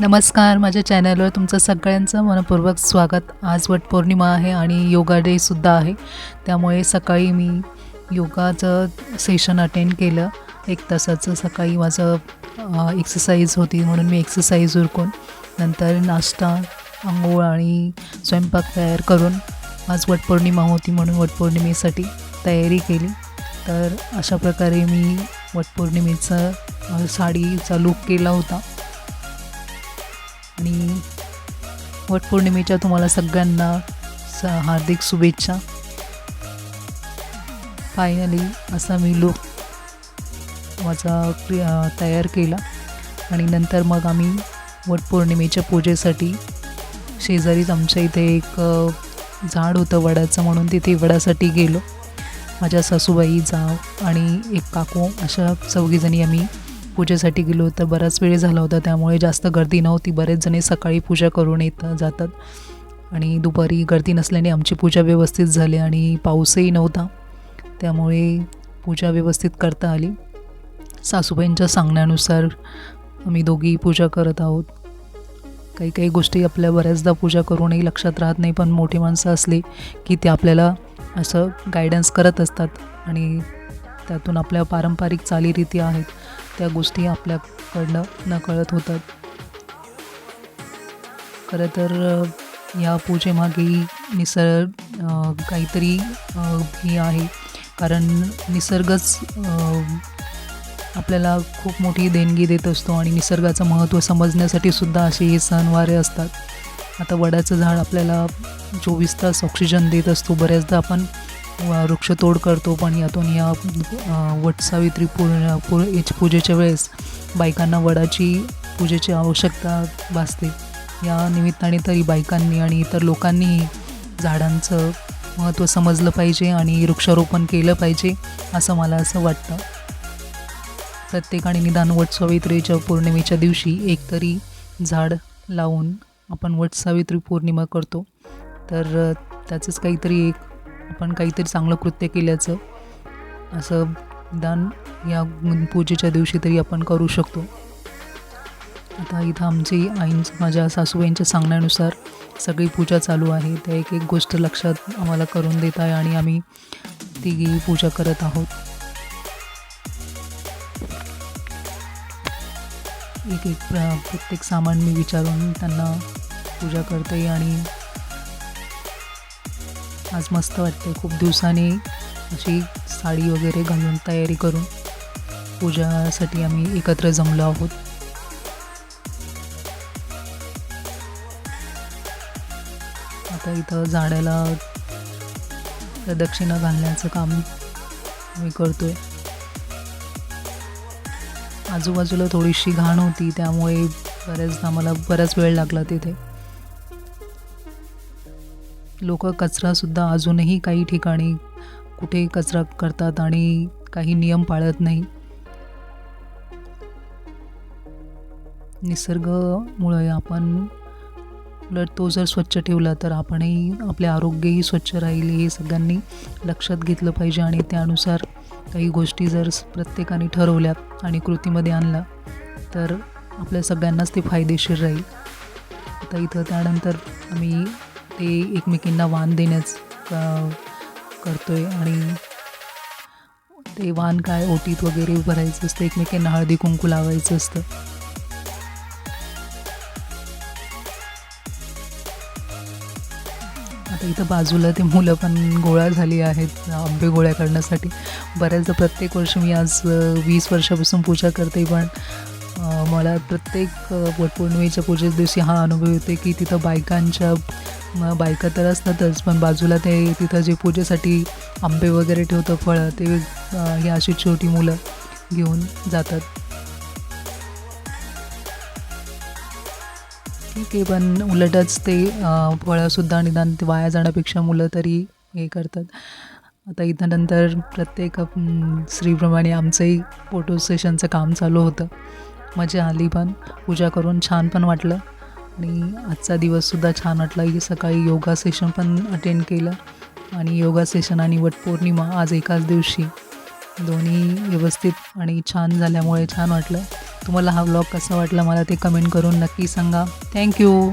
नमस्कार माझ्या चॅनलवर तुमचं सगळ्यांचं मनपूर्वक स्वागत. आज वटपौर्णिमा आहे आणि योगा डेसुद्धा आहे. त्यामुळे सकाळी मी योगाचं सेशन अटेंड केलं. एक तासाचं सकाळी माझं एक्सरसाइज होती म्हणून मी एक्सरसाइज उरकून नंतर नाश्ता आंघोळ आणि स्वयंपाक तयार करून आज वटपौर्णिमा होती म्हणून वटपौर्णिमेसाठी तयारी केली. तर अशा प्रकारे मी वटपौर्णिमेचा साडीचा लूक केला होता. आणि वटपौर्णिमेच्या तुम्हाला सगळ्यांना हार्दिक शुभेच्छा. फायनली असा मी लुक माझा तयार केला. आणि नंतर मग आम्ही वटपौर्णिमेच्या पूजेसाठी शेजारीच आमच्या इथे एक झाड होतं वडाचं म्हणून तिथे वडासाठी गेलो. माझ्या सासूबाई जाव आणि एक काकू अशा चौघीजणी आम्ही पूजेसाठी गेलो तर बराच वेळ झाला होता त्यामुळे जास्त गर्दी नव्हती. बरेच जणे सकाळी पूजा करून येत जातात. आणि दुपारी गर्दी नसल्याने आमची पूजा व्यवस्थित झाली आणि पाऊसही नव्हता. त्यामुळे पूजा व्यवस्थित करता आली. सासूबाईंच्या सांगण्यानुसार आम्ही दोघी पूजा करत आहोत. काही काही गोष्टी आपल्या बऱ्याचदा पूजा करूनही लक्षात राहत नाही पण मोठी माणसं असली की ते आपल्याला असं गायडन्स करत असतात आणि त्यातून आपल्या पारंपरिक चालीरीती आहेत. त्या गोष्टी आपल्याकडनं नकळत होतात. खरं तर या पूजेमागे निसर्ग काहीतरी हे आहे. कारण निसर्गच आपल्याला खूप मोठी देणगी देत असतो आणि निसर्गाचं महत्त्व समजण्यासाठी सुद्धा असे हे सणवारे असतात. आता वडाचं झाड आपल्याला चोवीस तास ऑक्सिजन देत असतो. बऱ्याचदा आपण वृक्षतोड करतो पण यातून या वटसावित्री पूर्ण पू पूजेच्या वेळेस बायकांना वडाची पूजेची आवश्यकता भासते. या निमित्ताने तरी बायकांनी आणि इतर लोकांनीही झाडांचं महत्त्व समजलं पाहिजे आणि वृक्षारोपण केलं पाहिजे असं मला असं वाटतं. प्रत्येकाने निदान वटसावित्रीच्या पौर्णिमेच्या दिवशी एकतरी झाड लावून आपण वटसावित्री पौर्णिमा करतो. तर त्याचंच काहीतरी एक आपण काहीतरी चांगलं कृत्य केल्याचं असं दान या पूजेच्या दिवशी तरी आपण करू शकतो. आता इथं आमची आईंच माझ्या सासूबाईंच्या सांगण्यानुसार सगळी पूजा चालू आहे. त्या एक एक गोष्ट लक्षात आम्हाला करून देत आहे आणि आम्ही तिघी पूजा करत आहोत. एक एक प्रत्येक सामान मी विचारून त्यांना पूजा करते आणि आज मस्त वाटते. खूप दिवसांनी अशी साडी वगैरे घालून तयारी करून पूजासाठी आम्ही एकत्र जमलो आहोत. आता इथं झाडाला प्रदक्षिणा घालण्याचं काम मी करतोय. आजूबाजूला थोडीशी घाण होती त्यामुळे बऱ्याचदा मला बराच वेळ लागला तिथे. लोक कचरासुद्धा अजूनही काही ठिकाणी कुठे कचरा करतात आणि काही नियम पाळत नाही. निसर्गमुळे आपण उलट तो जर स्वच्छ ठेवला तर आपणही आपले आरोग्यही स्वच्छ राहील हे सगळ्यांनी लक्षात घेतलं पाहिजे आणि त्यानुसार काही गोष्टी जर प्रत्येकाने ठरवल्या आणि कृतीमध्ये आणल्या तर आपल्या सगळ्यांनाच ते फायदेशीर राहील. आता इथं त्यानंतर आम्ही ते एकमेकींना वाण देण्याच आहे आणि ते वाण काय ओटीत वगैरे भरायचं असतं एकमेकींना हळदी कुंकू लावायचं असतं. आता इथं बाजूला ते मुलं पण गोळा झाली आहेत आंबे गोळ्या करण्यासाठी. बऱ्याचदा प्रत्येक वर्ष मी आज वीस वर्षापासून पूजा करते पण मला प्रत्येक वटपौर्णिमेच्या पूजेच्या दिवशी हा अनुभव येतो की तिथं बायकांच्या मग बायका तर असतातच पण बाजूला ते तिथं जे पूजेसाठी आंबे वगैरे ठेवतं फळं ते ही अशी छोटी मुलं घेऊन जातात. ठीक आहे पण उलटच ते फळंसुद्धा निदान ते वाया जाण्यापेक्षा मुलं तरी हे करतात. आता इथं नंतर प्रत्येक स्त्रीप्रमाणे आमचंही फोटो सेशनचं काम चालू होतं. मजा आली पण पूजा करून छान पण वाटलं. आणि आजचा दिवससुद्धा छान वाटला. की सकाळी योगा सेशन पण अटेंड केलं आणि योगा सेशन आणि वटपौर्णिमा आज एकाच दिवशी. दोन्ही व्यवस्थित आणि छान झाल्यामुळे छान वाटलं. तुम्हाला हा व्लॉग कसा वाटला मला ते कमेंट करून नक्की सांगा. थँक्यू